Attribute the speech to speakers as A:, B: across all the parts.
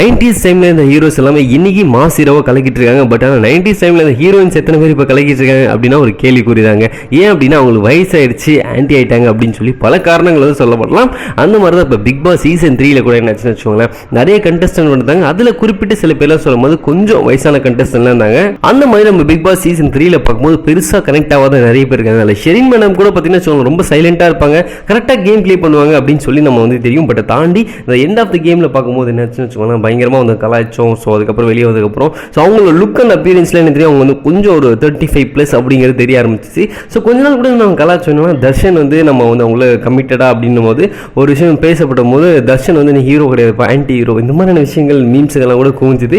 A: Nineties டைமில் இந்த heroes எல்லாமே இன்னைக்கு மாஸ் ஹீரோவை கலக்கிட்டு இருக்காங்க பட் ஆனால் நைன்டிஸ் டைமில் இந்த ஹீரோயின்ஸ் எத்தனை பேர் இப்போ கலக்கிட்டு இருக்காங்க அப்படின்னா ஒரு கேள்வி கூறிதாங்க. ஏன் அப்படின்னா அவங்களுக்கு வயசாயிடுச்சு ஆன்டி ஆயிட்டாங்க அப்படின்னு சொல்லி பல காரணங்கள் வந்து சொல்லப்படலாம். அந்த மாதிரி தான் இப்போ பிக் பாஸ் சீசன் த்ரீல கூட என்னாச்சுன்னு வச்சுக்கோங்களேன். நிறைய கண்டஸ்டன்ட் வந்தாங்க அதில் குறிப்பிட்டு சில பேர்லாம் சொல்லும் போது கொஞ்சம் வயசான கண்டஸ்டன்ட்லாம் இருந்தாங்க. அந்த மாதிரி நம்ம பிக் பாஸ் சீசன் த்ரீல பார்க்கும்போது பெருசாக கனெக்ட் ஆகாத நிறைய பேர் இருக்காங்க. அதில் ஷெரின் மேடம் கூட பார்த்தீங்கன்னா வச்சுக்கோங்க, ரொம்ப சைலண்டாக இருப்பாங்க. கரெக்டாக கேம் ப்ளே பண்ணுவாங்க அப்படின்னு சொல்லி நம்ம வந்து தெரியும். பட் தாண்டி இந்த எண்ட் ஆஃப் த கேமில் பார்க்கும்போது என்னாச்சுன்னு வச்சுக்கோங்களேன் பயங்கரமாக வந்து கலாய்ச்சோம். ஸோ அதுக்கப்புறம் வெளியே வந்ததுக்கப்புறம் ஸோ அவங்களோட லுக் அண்ட் அப்பியரன்ஸ்ல என்ன தெரியும் அவங்க வந்து கொஞ்சம் ஒரு தேர்ட்டி ஃபைவ் ப்ளஸ் அப்படிங்கிறது தெரிய ஆரம்பிச்சிச்சு. ஸோ கொஞ்ச நாள் கூட நம்ம என்னன்னா தர்ஷன் வந்து நம்ம வந்து அவங்கள கமிட்டடா அப்படின்னும் போது ஒரு விஷயம் பேசப்படும் போது தர்ஷன் வந்து நீ ஹீரோ கிடையாது ஆன்டி ஹீரோ இந்த மாதிரியான விஷயங்கள் இதெல்லாம் கூட குவிஞ்சுது.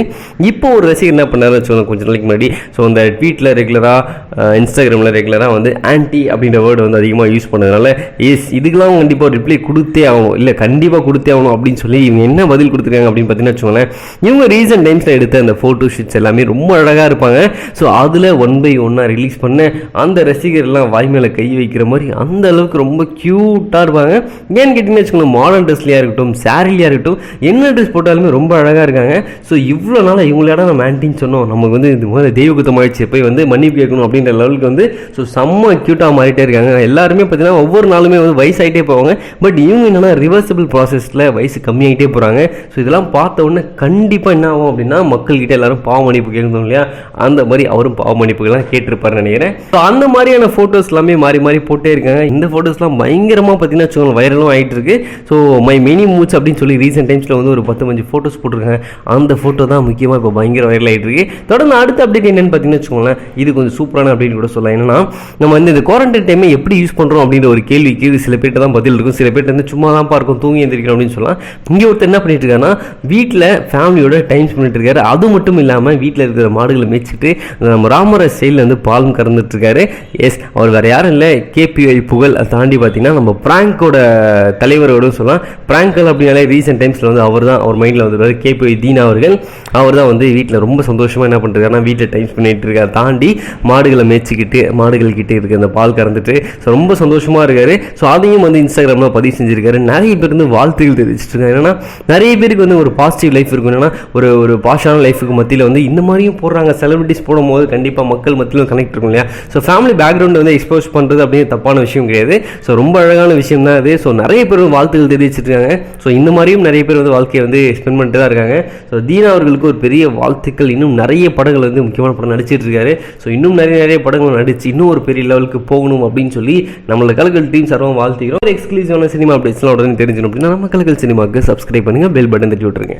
A: இப்போ ஒரு ரசிகர் என்ன பண்ணாரு வச்சுக்கோங்க கொஞ்ச நாளைக்கு முன்னாடி. ஸோ அந்த ட்வீட்டில் ரெகுலராக இன்ஸ்டாகிராமில் ரெகுலராக வந்து ஆன்டி அப்படின்ற வேர்டு வந்து அதிகமாக யூஸ் பண்ணதுனால எஸ் இதுக்கெல்லாம் கண்டிப்பாக ரிப்ளை கொடுத்தே ஆகணும். இல்லை கண்டிப்பாக கொடுத்தே ஆகணும் அப்படின்னு சொல்லி இவங்க என்ன பதில் கொடுத்துருக்காங்க அப்படின்னு பார்த்தீங்கன்னா வச்சுக்கோங்களேன். இவங்க ரீசன்ட் டைம்ஸில் எடுத்த அந்த ஃபோட்டோ ஷூட்ஸ் எல்லாமே ரொம்ப அழகாக இருப்பாங்க. ஸோ அதில் ஒன் பை ஒன்னாக ரிலீஸ் பண்ண அந்த ரசிகர்லாம் வாய் மேலே கை வைக்கிற மாதிரி அந்த அளவுக்கு ரொம்ப க்யூட்டாக இருப்பாங்க. ஏன்னு கேட்டிங்கன்னு வச்சுக்கோங்களேன் மாடர்ன் ட்ரெஸ்லையாக இருக்கட்டும் சாரிலையாக இருக்கட்டும் என்ன ட்ரெஸ் போட்டாலுமே ரொம்ப அழகாக இருக்காங்க. ஸோ இவ்வளோ நாளாக இவங்களோட நம்ம ஆன்டின்னு சொன்னோம். நமக்கு வந்து இது மாதிரி தெய்வகுத்தம் ஆயிடுச்சு. போய் வந்து மன்னிப்பு கேட்கணும் அப்படின்ற லெவலுக்கு வந்து ஸோ செம்ம க்யூட்டாக மாறிட்டே இருக்காங்க. எல்லாருமே பார்த்தீங்கன்னா ஒவ்வொரு நாளுமே வந்து வயசாயிட்டே போவாங்க. பட் இவங்க என்னென்னா ரிவர்சிபிள் ப்ராசஸில் வயசு கம்மியாகிட்டே போகிறாங்க ஸோ இதெல்லாம் பார்த்த உடனே கண்டிப்பாக என்ன ஆகும் அப்படின்னா மக்கள்கிட்ட எல்லாரும் பாவ மன்னிப்பு கேட்கணும் இல்லையா? அந்த மாதிரி அவரும் பாவ மன்னிப்புகள்லாம் கேட்டிருப்பாருன்னு நினைக்கிறேன். ஸோ அந்த மாதிரியான ஃபோட்டோஸ் எல்லாமே மாறி மாறி போட்டே இருக்காங்க. இந்த ஃபோட்டோஸ்லாம் பயங்கரமாக பார்த்தீங்கன்னா வச்சுக்கோங்க வைரலும் ஆகிட்டு இருக்கு ஸோ மை மினி மூச் அப்படின்னு சொல்லி ரீசெண்ட் டைம்ஸில் வந்து ஒரு பத்து மஞ்சு ஃபோட்டோஸ் போட்டிருக்காங்க. அந்த ஃபோட்டோ தான் முக்கியமாக இப்போ பயங்கர வைரல் ஆகிட்டு இருக்கு தொடர்ந்து அடுத்த அப்டேட் என்னன்னு பார்த்தீங்கன்னா வச்சுக்கோங்களேன். இது கொஞ்சம் சூப்பரான அப்படின்னு கூட சொல்லலாம். என்னன்னா நம்ம வந்து இந்த குவாரண்டைன் டைமை எப்படி யூஸ் பண்ணுறோம் அப்படின்ற ஒரு கேள்விக்கு சில பேர்கிட்ட தான் பதில் இருக்கும். சில பேர்கிட்ட வந்து சும்மா தான் பார்க்கும் தூங்கி எந்திரிக்கிறோம் அப்படின்னு சொல்லலாம். இங்கே ஒருத்தர் என்ன பண்ணிட்டு இருக்காருன்னா வீட்டில் ஃபேமிலியோட டைம் பண்ணிட்டு இருக்காரு. அது மட்டும் இல்லாமல் வீட்டில் இருக்கிற மாடுகளை மேய்ச்சிட்டு நம்ம ராமர சைடில் வந்து பாலும் கறந்துட்டுருக்காரு எஸ் அவர் வேறு யாரும் இல்லை. கேபிஐ புகழ் அதை தாண்டி பார்த்தீங்கன்னா நம்ம பிராங்கோட தலைவரோட சொல்லலாம். பிராங்கல் அப்படின்னாலே ரீசெண்ட் டைம்ஸில் வந்து அவர் தான் அவர் மைண்டில் வந்துருக்காரு கேபிஐ தீனா அவர்கள் அவர் தான் வந்து வீட்டில் ரொம்ப சந்தோஷமாக என்ன பண்ணுறாருன்னா வீட்டில் டைம் பண்ணிட்டு இருக்காரு. தாண்டி மாடுகளை மேய்ச்சிக்கிட்டு மாடுகள் கிட்டே இருக்க அந்த பால் கறந்துட்டு ஸோ ரொம்ப சந்தோஷமாக இருக்காரு. ஸோ அதையும் வந்து இன்ஸ்டாகிராமில் பதிவு செஞ்சிருக்காரு. நிறைய பேர் வந்து வாழ்த்துகள் தெரிவிச்சிட்டு இருக்காங்க. ஏன்னா நிறைய பேருக்கு வந்து ஒரு பாசிட்டிவ் லைஃப் இருக்கும். என்னன்னா ஒரு ஒரு பாஷான லைஃபுக்கு மத்தியில் வந்து இந்த மாதிரியும் போடுறாங்க. செலிபிரிட்டிஸ் போடும்போது கண்டிப்பாக மக்கள் மத்தியிலும் கனெக்ட் இருக்கும் இல்லையா? ஸோ ஃபேமிலி பேக்ரவுண்ட் வந்து எக்ஸ்போஸ் பண்ணுறது அப்படின்னு தப்பான விஷயம் கிடையாது. ஸோ ரொம்ப அழகான விஷயம் தான் அது ஸோ நிறைய பேர் வந்து வாழ்த்துகள் தெரிவிச்சிட்டு இருக்காங்க ஸோ இந்த மாதிரியும் நிறைய பேர் வந்து வாழ்க்கையை வந்து ஸ்பெண்ட் பண்ணிட்டு தான் இருக்காங்க. ஸோ தீனா அவர்களுக்கு ஒரு பெரிய வாழ்த்துக்கள். இன்னும் நிறைய படங்கள் வந்து முக்கியமான படம் நடிச்சிட்டு இருக்காரு. ஸோ இன்னும் நிறைய நிறைய படங்கள் நடிச்சு இன்னும் ஒரு பெரிய லெவலுக்கு போகணும் அப்படின்னு சொல்லி நம்மள கலகல் டீம் சர்வம் வாழ்த்துக்கிறோம் எக்ஸ்க்ளூசிவான சினிமா அப்டேட்ஸ்லாம் உடனே தெரிஞ்சிடும் அப்படின்னா நம்ம கலகல் சினிமாவுக்கு சப்ஸ்கிரைப் பண்ணுங்கள் பெல் பட்டன் தட்டி விட்டுருங்க.